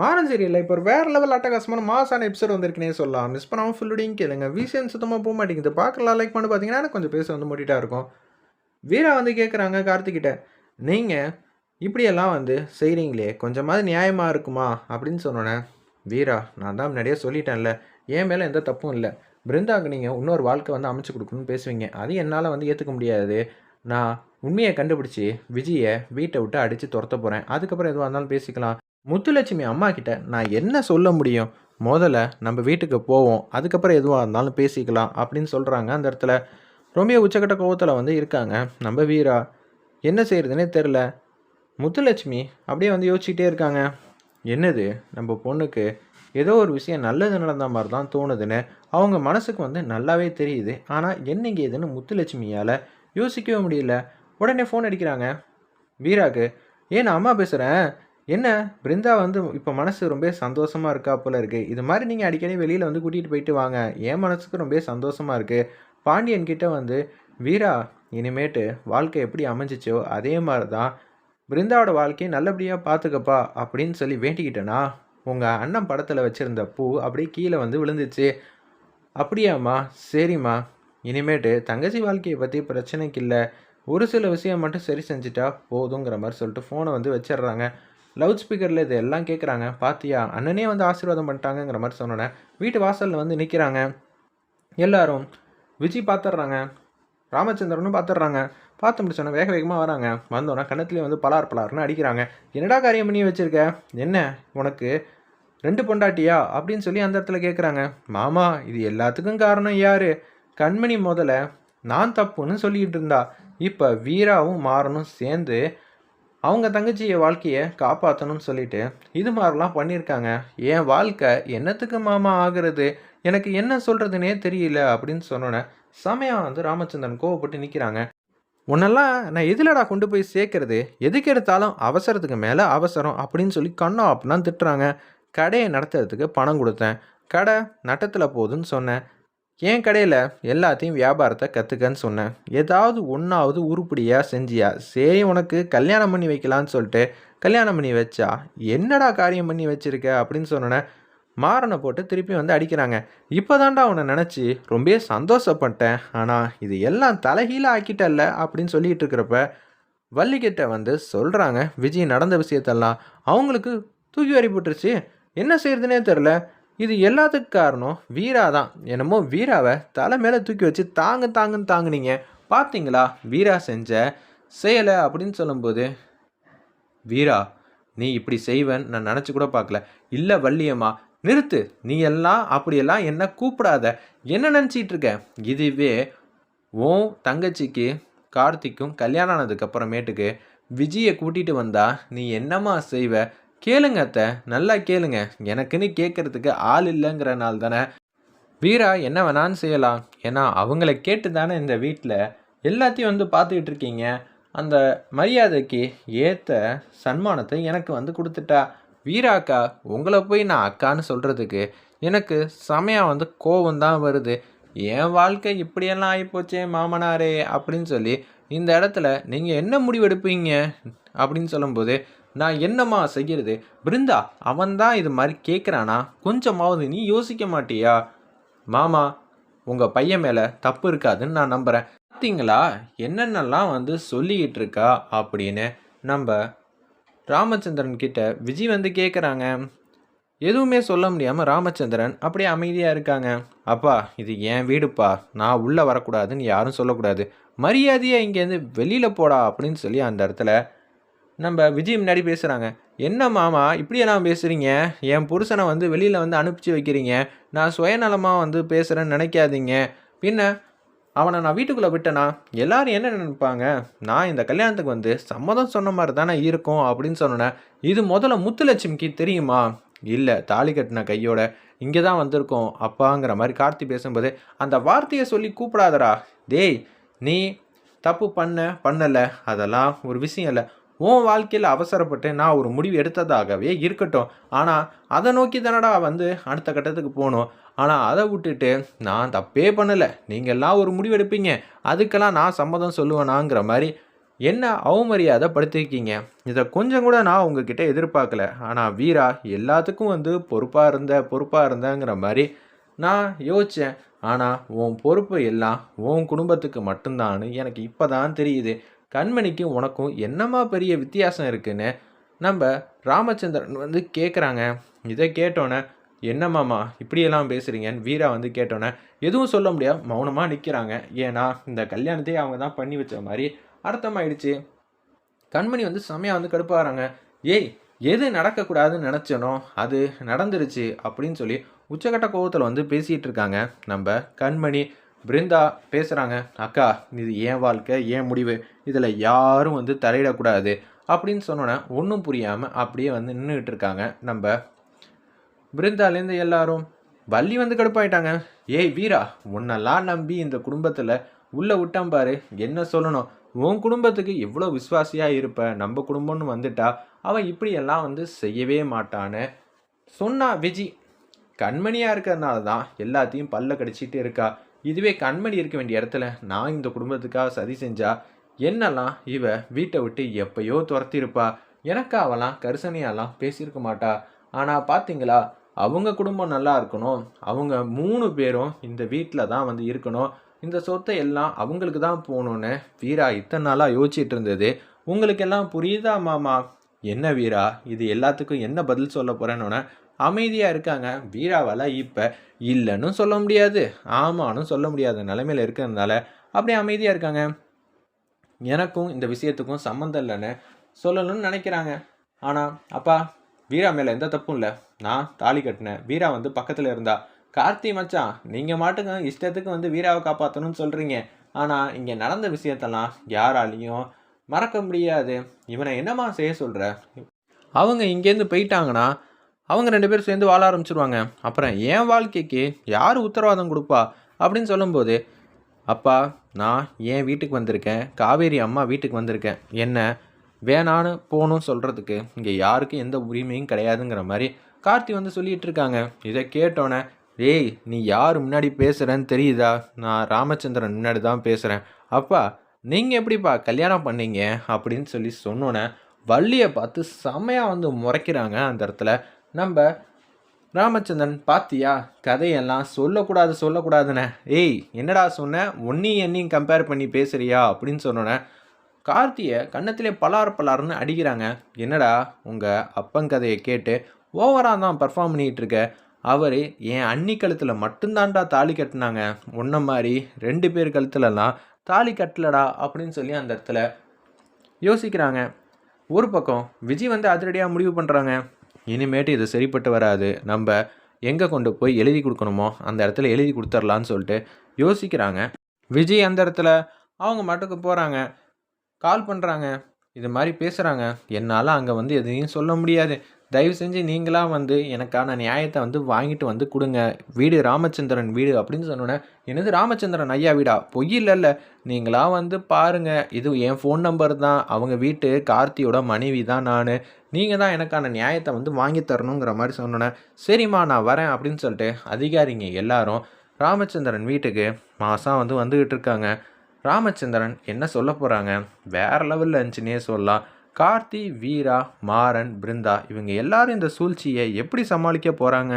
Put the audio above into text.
மாறன் சீரியலில் இப்போ ஒரு வேறு லெவல் அட்டகாசமான மாசான எபிசோட் வந்திருக்குனே சொல்லலாம். மிஸ் பண்ணாமல் ஃபுல்லுடையும் கேளுங்க. விஷயம் சுத்தமாக போக மாட்டேங்குது. பார்க்கலாம் லைக் பண்ணி பார்த்தீங்கன்னா கொஞ்சம் பேச வந்து மூடிட்டா இருக்கும். வீரா வந்து கேட்குறாங்க கார்த்திகிட்ட நீங்கள் இப்படியெல்லாம் வந்து செய்கிறீங்களே கொஞ்சமாவது நியாயமாக இருக்குமா? அப்படின்னு சொன்னோன்னே வீரா நான் தான் முன்னாடியே சொல்லிட்டேன்ல என் மேலே எந்த தப்பும் இல்லை. பிருந்தாவுக்கு நீங்கள் இன்னொரு வாழ்க்கை வந்து அமைச்சு கொடுக்கணும்னு பேசுவீங்க. அது என்னால் வந்து ஏற்றுக்க முடியாது. நான் உண்மையை கண்டுபிடிச்சி விஜயை வீட்டை விட்டு அடித்து துரத்த போகிறேன் அதுக்கப்புறம் எதுவாக இருந்தாலும் பேசிக்கலாம். முத்துலட்சுமி அம்மா கிட்ட நான் என்ன சொல்ல முடியும்? முதல்ல நம்ம வீட்டுக்கு போவோம். அதுக்கப்புறம் எதுவாக இருந்தாலும் பேசிக்கலாம் அப்படின்னு சொல்கிறாங்க அந்த இடத்துல. ரொம்ப உச்சக்கட்ட கோவத்தில் வந்து இருக்காங்க. நம்ம வீரா என்ன செய்கிறதுனே தெரில முத்துலட்சுமி அப்படியே வந்து யோசிச்சுக்கிட்டே இருக்காங்க. என்னது? நம்ம பொண்ணுக்கு ஏதோ ஒரு விஷயம் நல்லது நடந்த மாதிரி தான் தோணுதுன்னு அவங்க மனசுக்கு வந்து நல்லாவே தெரியுது. ஆனால் என்னங்க ஏதுன்னு முத்துலட்சுமியால் யோசிக்கவே முடியல. உடனே ஃபோன் அடிக்கிறாங்க. வீராக்கு ஏன் நான் அம்மா பேசுகிறேன் என்ன? பிருந்தா வந்து இப்போ மனசு ரொம்ப சந்தோஷமாக இருக்கா போல இருக்குது இது மாதிரி நீங்கள் அடிக்கடி வெளியில் வந்து கூட்டிகிட்டு போயிட்டு வாங்க. என் மனசுக்கு ரொம்ப சந்தோஷமாக இருக்குது பாண்டியன் கிட்ட வந்து வீரா இனிமேட்டு வாழ்க்கை எப்படி அமைஞ்சிச்சோ அதே மாதிரி தான் பிருந்தாவோட வாழ்க்கையை நல்லபடியாக பார்த்துக்கப்பா அப்படின்னு சொல்லி வேண்டிக்கிட்டேனா? உங்கள் அண்ணன் படத்தில் வச்சுருந்த பூ அப்படியே கீழே வந்து விழுந்துச்சு. அப்படியாம்மா சரிம்மா. இனிமேட்டு தங்கச்சி வாழ்க்கையை பற்றி பிரச்சனைக்கு இல்லை. ஒரு சில விஷயம் மட்டும் சரி செஞ்சுட்டா போதுங்கிற மாதிரி சொல்லிட்டு ஃபோனை வந்து வச்சிடுறாங்க. லவுட் ஸ்பீக்கரில் இது எல்லாம் கேட்குறாங்க பாத்தியா அண்ணனே வந்து ஆசீர்வாதம் பண்ணிட்டாங்கங்கிற மாதிரி சொன்னோன்னே வீட்டு வாசலில் வந்து நிற்கிறாங்க எல்லாரும் விஜய் பார்த்துட்றாங்க ராமச்சந்திரனும் பார்த்துட்றாங்க பார்த்து முடிச்சோன்னே வேக வேகமாக வராங்க. வந்தோன்னே கண்ணத்துலேயே வந்து பலார் பலார்னு அடிக்கிறாங்க. என்னடா காரியம் பண்ணி வச்சுருக்க? என்ன? உனக்கு ரெண்டு பொண்டாட்டியா? அப்படின்னு சொல்லி அந்த இடத்துல கேட்குறாங்க மாமா இது எல்லாத்துக்கும் காரணம் யார்? கண்மணி முதல்ல நான் தப்புன்னு சொல்லிக்கிட்டு இருந்தா இப்போ வீராவும் மாறனும் சேர்ந்து அவங்க தங்கச்சியை வாழ்க்கையை காப்பாற்றணும்னு சொல்லிட்டு இது மாதிரிலாம் பண்ணியிருக்காங்க. என் வாழ்க்கை என்னத்துக்கு மாமா ஆகிறது? எனக்கு என்ன சொல்கிறதுனே தெரியல அப்படின்னு சொன்னோன்னே சமயம் வந்து ராமச்சந்திரன் கோவப்பட்டு நிற்கிறாங்க உன்னெல்லாம் நான் எதிலடா கொண்டு போய் சேர்க்கறது? எதுக்கு எடுத்தாலும் அவசரத்துக்கு மேலே அவசரம் அப்படின்னு சொல்லி கண்ணா அப்படின்னா திட்டுறாங்க. கடையை நடத்துறதுக்கு பணம் கொடுத்தேன். கடை நட்டத்தில் போகுதுன்னு சொன்னேன். என் கடையில் எல்லாத்தையும் வியாபாரத்தை கற்றுக்கன்னு சொன்னேன். ஏதாவது ஒன்றாவது உருப்படியாக செஞ்சியா? சரி உனக்கு கல்யாணம் பண்ணி வைக்கலான்னு சொல்லிட்டு கல்யாணம் பண்ணி வச்சா? என்னடா காரியம் பண்ணி வச்சுருக்க? அப்படின்னு சொன்னோன்னே மாறனை போட்டு திருப்பி வந்து அடிக்கிறாங்க. இப்போதான்டா உன்னை நினச்சி ரொம்ப சந்தோஷப்பட்டேன். ஆனால் இது எல்லாம் தலைகீழ ஆக்கிட்டல்ல அப்படின்னு சொல்லிட்டு இருக்கிறப்ப வள்ளிக்கிட்ட வந்து சொல்கிறாங்க விஜய் நடந்த விஷயத்தெல்லாம். அவங்களுக்கு தூக்கி வரி போட்டுருச்சு. என்ன செய்யறதுனே தெரில இது எல்லாத்துக்கும் காரணம் வீரா தான். என்னமோ வீராவை தலை மேலே தூக்கி வச்சு தாங்கு தாங்குன்னு தாங்குனீங்க. பார்த்தீங்களா வீரா செஞ்ச செய்யலை அப்படின்னு சொல்லும்போது வீரா நீ இப்படி செய்வேன்னு நான் நினச்சி கூட பார்க்கல. இல்லை வள்ளியம்மா நிறுத்து. நீ எல்லாம் அப்படியெல்லாம் என்ன கூப்பிடாத. என்ன நினச்சிட்டு இருக்க? இதுவே உன் தங்கச்சிக்கு கார்த்திக்கும் கல்யாணம் ஆனதுக்கு அப்புறமேட்டுக்கு விஜயை கூட்டிகிட்டு வந்தா நீ என்னம்மா செய்வ? கேளுங்க அத்தை நல்லா கேளுங்க. எனக்குன்னு கேட்கறதுக்கு ஆள் இல்லைங்கிறனால தானே. வீரா என்ன வேணான்னு செய்யலாம். ஏன்னா அவங்கள கேட்டு தானே இந்த வீட்டில் எல்லாத்தையும் வந்து பார்த்துக்கிட்டு இருக்கீங்க. அந்த மரியாதைக்கு ஏற்ற சன்மானத்தை எனக்கு வந்து கொடுத்துட்டா. வீராக்கா உங்களை போய் நான் அக்கான்னு சொல்கிறதுக்கு எனக்கு செமையாக வந்து கோவம் தான் வருது. என் வாழ்க்கை இப்படியெல்லாம் ஆகிப்போச்சே மாமனாரே அப்படின்னு சொல்லி இந்த இடத்துல நீங்கள் என்ன முடிவெடுப்பீங்க? அப்படின்னு சொல்லும்போது நான் என்னம்மா செய்கிறது பிருந்தா அவன்தான் இது மாதிரி கேட்குறானா கொஞ்சமாவது நீ யோசிக்க மாட்டியா? மாமா உங்கள் பையன் மேலே தப்பு இருக்காதுன்னு நான் நம்புகிறேன் பார்த்தீங்களா என்னென்னலாம் வந்து சொல்லிக்கிட்டு இருக்கா அப்படின்னு நம்ம ராமச்சந்திரன் கிட்ட விஜய் வந்து கேட்குறாங்க எதுவுமே சொல்ல முடியாமல் ராமச்சந்திரன் அப்படியே அமைதியாக இருக்காங்க. அப்பா இது என் வீடுப்பா. நான் உள்ளே வரக்கூடாதுன்னு யாரும் சொல்லக்கூடாது. மரியாதையாக இங்கேருந்து வெளியில் போடா அப்படின்னு சொல்லி அந்த இடத்துல நம்ம விஜய் முன்னாடி பேசுகிறாங்க என்ன மாமா இப்படியெல்லாம் பேசுகிறீங்க என் புருஷனை வந்து வெளியில் வந்து அனுப்பிச்சி வைக்கிறீங்க. நான் சுயநலமாக வந்து பேசுகிறேன்னு நினைக்காதீங்க. பின்ன அவனை நான் வீட்டுக்குள்ளே விட்டேனா? எல்லாரும் என்ன நினைப்பாங்க? நான் இந்த கல்யாணத்துக்கு வந்து சம்மதம் சொன்ன மாதிரி தானே இருக்கும் அப்படின்னு சொன்னேன். இது முதல்ல முத்துலட்சுமிக்கு தெரியுமா? இல்லை தாலி கட்டின கையோட இங்கே தான் வந்திருக்கோம் அப்பாங்கிற மாதிரி கார்த்தி பேசும்போது அந்த வார்த்தையை சொல்லி கூப்பிடாதடா. டேய் நீ தப்பு பண்ண பண்ணலை. அதெல்லாம் ஒரு விஷயம் இல்லை. உன் வாழ்க்கையில் அவசரப்பட்டு நான் ஒரு முடிவு எடுத்ததாகவே இருக்கட்டும். ஆனால் அதை நோக்கி தானடா வந்து அடுத்த கட்டத்துக்கு போகணும். ஆனால் அதை விட்டுட்டு நான் தப்பே பண்ணலை. நீங்கள்லாம் ஒரு முடிவு எடுப்பீங்க. அதுக்கெல்லாம் நான் சம்மதம் சொல்லுவேனாங்கிற மாதிரி என்ன அவமரியாதை படுத்திருக்கீங்க? இதை கொஞ்சம் கூட நான் உங்ககிட்ட எதிர்பார்க்கல. ஆனால் வீரா எல்லாத்துக்கும் வந்து பொறுப்பாக இருந்த பொறுப்பாக இருந்தங்கிற மாதிரி நான் யோசித்தேன் ஆனால் உன் பொறுப்பு எல்லாம் உன் குடும்பத்துக்கு மட்டும்தான்னு எனக்கு இப்போ தான் தெரியுது. கண்மணிக்கும் உனக்கும் என்னம்மா பெரிய வித்தியாசம் இருக்குன்னு நம்ம ராமச்சந்திரன் வந்து கேட்குறாங்க இதை கேட்டோன்னே என்னம்மாமா இப்படியெல்லாம் பேசுகிறீங்கன்னு வீரா வந்து கேட்டோன்னே எதுவும் சொல்ல முடியாது மௌனமாக நிற்கிறாங்க ஏன்னா இந்த கல்யாணத்தையே அவங்க தான் பண்ணி வச்ச மாதிரி அர்த்தமாயிடுச்சு. கண்மணி வந்து செமையாக வந்து கடுப்பாகிறாங்க ஏய் எது நடக்கக்கூடாதுன்னு நினச்சனோ அது நடந்துருச்சு அப்படின்னு சொல்லி உச்சக்கட்ட கோபத்தில் வந்து பேசிகிட்டு இருக்காங்க நம்ம கண்மணி. பிருந்தா பேசுகிறாங்க அக்கா இது ஏன் வாழ்க்கை ஏன் முடிவு. இதில் யாரும் வந்து தலையிடக்கூடாது. அப்படின்னு சொன்னோன்னே ஒன்றும் புரியாமல் அப்படியே வந்து நின்றுக்கிட்டு இருக்காங்க. நம்ம பிருந்தாலேருந்து எல்லாரும் வள்ளி வந்து கடுப்பாயிட்டாங்க. ஏய் வீரா உன்னெல்லாம் நம்பி இந்த குடும்பத்தில் உள்ளே விட்டான் பாரு. என்ன சொல்லணும்? உன் குடும்பத்துக்கு எவ்வளோ விஸ்வாசியாக இருப்ப. நம்ம குடும்பம்னு வந்துட்டா அவன் இப்படியெல்லாம் வந்து செய்யவே மாட்டான்னு சொன்னா விஜி. கண்மணியாக இருக்கிறதுனால தான் எல்லாத்தையும் பல்ல கடிச்சிட்டு இருக்கா. இதுவே கண்மணி இருக்க வேண்டிய இடத்துல நான் இந்த குடும்பத்துக்காக சதி செஞ்சா என்னெல்லாம் இவ வீட்டை விட்டு எப்பயோ துரத்திருப்பா எனக்கு அவெல்லாம் கரிசனையாலாம் பேசியிருக்க மாட்டா. ஆனால் பார்த்தீங்களா அவங்க குடும்பம் நல்லா இருக்கணும். அவங்க மூணு பேரும் இந்த வீட்டில் தான் வந்து இருக்கணும். இந்த சொத்தை எல்லாம் அவங்களுக்கு தான் போகணுன்னு வீரா இத்தனை நாளாக யோசிச்சுட்டு இருந்தது. உங்களுக்கெல்லாம் புரியுதா மாமா? என்ன வீரா இது எல்லாத்துக்கும் என்ன பதில் சொல்ல போகிறேன்னு அமைதியாக இருக்காங்க. வீராவால் இப்போ இல்லைன்னு சொல்ல முடியாது. ஆமான்னு சொல்ல முடியாத. நிலைமையில் இருக்கிறதுனால அப்படியே அமைதியாக இருக்காங்க. எனக்கும் இந்த விஷயத்துக்கும் சம்மந்தம் இல்லைன்னு சொல்லணும்னு நினைக்கிறாங்க. ஆனால் அப்பா வீரா மேலே எந்த தப்பும் இல்லை. நான் தாலி கட்டினேன். வீரா வந்து பக்கத்தில் இருந்தா கார்த்தி மச்சான் நீங்கள் மாட்டுங்க இஷ்டத்துக்கு வந்து வீராவை காப்பாற்றணும்னு சொல்கிறீங்க ஆனால் இங்கே நடந்த விஷயத்தெல்லாம் யாராலையும் மறக்க முடியாது. இவனை என்னம்மா செய்ய சொல்கிற அவங்க இங்கேருந்து போயிட்டாங்கன்னா அவங்க ரெண்டு பேரும் சேர்ந்து வாழ ஆரம்பிச்சிருவாங்க. அப்புறம் என் வாழ்க்கைக்கு யார் உத்தரவாதம் கொடுப்பா? அப்படின்னு சொல்லும்போது அப்பா நான் என் வீட்டுக்கு வந்திருக்கேன். காவேரி அம்மா வீட்டுக்கு வந்திருக்கேன். என்ன வேணான்னு போகணும் சொல்கிறதுக்கு இங்கே யாருக்கும் எந்த உரிமையும் கிடையாதுங்கிற மாதிரி கார்த்தி வந்து சொல்லிகிட்டு இருக்காங்க. இதை கேட்டோன்னே ஏய் நீ யார் முன்னாடி பேசுகிறேன்னு தெரியுதா? நான் ராமச்சந்திரன் முன்னாடி தான் பேசுகிறேன் அப்பா நீங்கள் எப்படிப்பா கல்யாணம் பண்ணீங்க? அப்படின்னு சொல்லி சொன்னோன்னே வள்ளியை பார்த்து செமையாக வந்து முறைக்கிறாங்க அந்த இடத்துல. நம்ம ராமச்சந்திரன் பாத்தியா? கதையெல்லாம் சொல்லக்கூடாது சொல்லக்கூடாதுண்ணே ஏய் என்னடா சொன்ன? ஒன்னையும் என்னையும் கம்பேர் பண்ணி பேசுறியா? அப்படின்னு சொன்னோன்னே கார்த்தியை கன்னத்திலே பலார் பலார்னு அடிக்கிறாங்க. என்னடா உங்கள் அப்பன் கதையை கேட்டு ஓவராக தான் பர்ஃபார்ம் பண்ணிகிட்டு இருக்க அவர் என் அன்னி கழுத்தில் மட்டும்தான்டா தாலி கட்டினாங்க. உன்ன மாதிரி ரெண்டு பேர் கழுத்துலலாம் தாலி கட்டலடா அப்படின்னு சொல்லி அந்த இடத்துல யோசிக்கிறாங்க. ஒரு பக்கம் விஜய் வந்து அதிரடியாக முடிவு பண்ணுறாங்க இனிமேட்டு இது சரிப்பட்டு வராது. நம்ம எங்கே கொண்டு போய் எழுதி கொடுக்கணுமோ அந்த இடத்துல எழுதி கொடுத்துர்லான்னு சொல்லிட்டு யோசிக்கிறாங்க. விஜய் அந்த இடத்துல அவங்க மட்டுக்கு போகிறாங்க கால் பண்ணுறாங்க இது மாதிரி பேசுகிறாங்க என்னால் அங்கே வந்து எதையும் சொல்ல முடியாது. தயவு செஞ்சு நீங்களாக வந்து எனக்கான நியாயத்தை வந்து வாங்கிட்டு வந்து கொடுங்க. வீடு ராமச்சந்திரன் வீடு அப்படின்னு சொன்னோன்னே என்னது ராமச்சந்திரன் ஐயா வீடா? பொய் இல்லைல்ல. நீங்களாக வந்து பாருங்கள் இது என் ஃபோன் நம்பர் தான். அவங்க வீட்டு கார்த்தியோட மனைவி தான் நான். நீங்கள் தான் எனக்கான நியாயத்தை வந்து வாங்கி தரணுங்கிற மாதிரி சொன்னோன்னே சரிம்மா நான் வரேன் அப்படின்னு சொல்லிட்டு அதிகாரிங்க எல்லாரும் ராமச்சந்திரன் வீட்டுக்கு மாதம் வந்து வந்துக்கிட்டு இருக்காங்க. ராமச்சந்திரன் என்ன சொல்ல போகிறாங்க வேறு லெவலில் இருந்துச்சுன்னே சொல்லலாம். கார்த்தி வீரா மாறன் பிருந்தா இவங்க எல்லாரும் இந்த சூழ்ச்சியை எப்படி சமாளிக்க போகிறாங்க